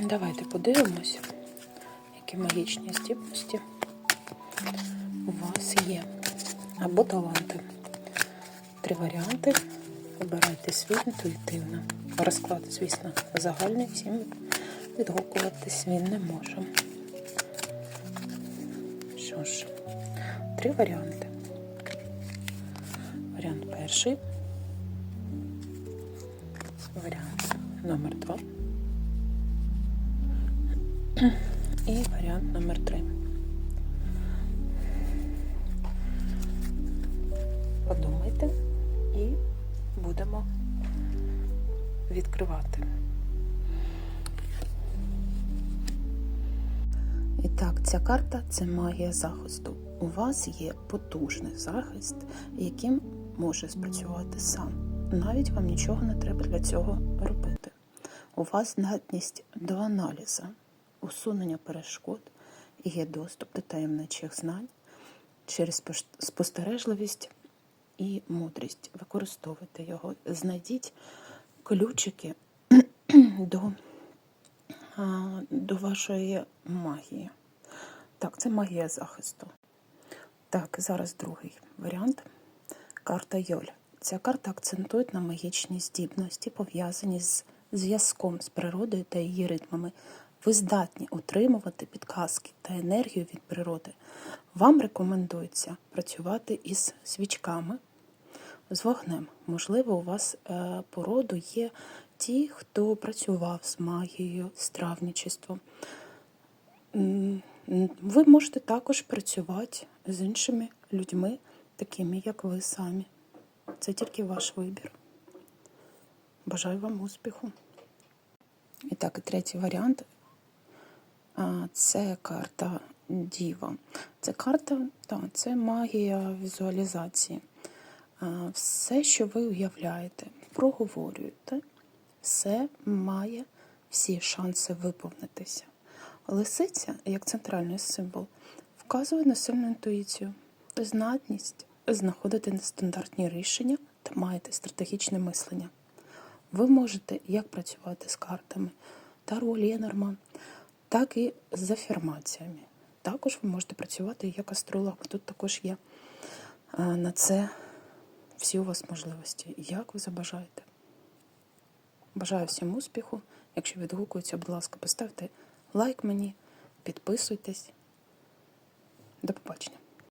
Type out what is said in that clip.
Давайте подивимось, які магічні здібності у вас є. Або таланти. Три варіанти. Обирайте свій інтуїтивно. Розклад, звісно, загальний, всім відгукуватись він не може. Що ж, три варіанти. Варіант перший. Варіант номер два. І варіант номер три. Подумайте і будемо відкривати. І так, ця карта це магія захисту. У вас є потужний захист, яким може спрацювати сам. Навіть вам нічого не треба для цього робити. У вас здатність до аналізу, усунення перешкод і є доступ до таємничих знань через спостережливість і мудрість. Використовуйте його. Знайдіть ключики до, до вашої магії. Так, це магія захисту. Так, зараз другий варіант. Карта Йоль. Ця карта акцентує на магічні здібності, пов'язані з зв'язком з природою та її ритмами. Ви здатні отримувати підказки та енергію від природи. Вам рекомендується працювати із свічками, з вогнем. Можливо, у вас е, по роду є ті, хто працював з магією, з травничеством. М, м, Ви можете також працювати з іншими людьми, такими як ви самі. Це тільки ваш вибір. Бажаю вам успіху. І так, і третій варіант це карта Діва. Це карта, так, це магія візуалізації. Все, що ви уявляєте, проговорюєте, все має всі шанси виповнитися. Лисиця, як центральний символ, вказує на сильну інтуїцію, знатність знаходити нестандартні рішення та маєте стратегічне мислення. Ви можете як працювати з картами Таро, Ленорман, так і з афірмаціями. Також ви можете працювати як астролог. Тут також є е, на це всі у вас можливості. Як ви забажаєте. Бажаю всім успіху. Якщо відгукується, будь ласка, поставте лайк мені, підписуйтесь. До побачення.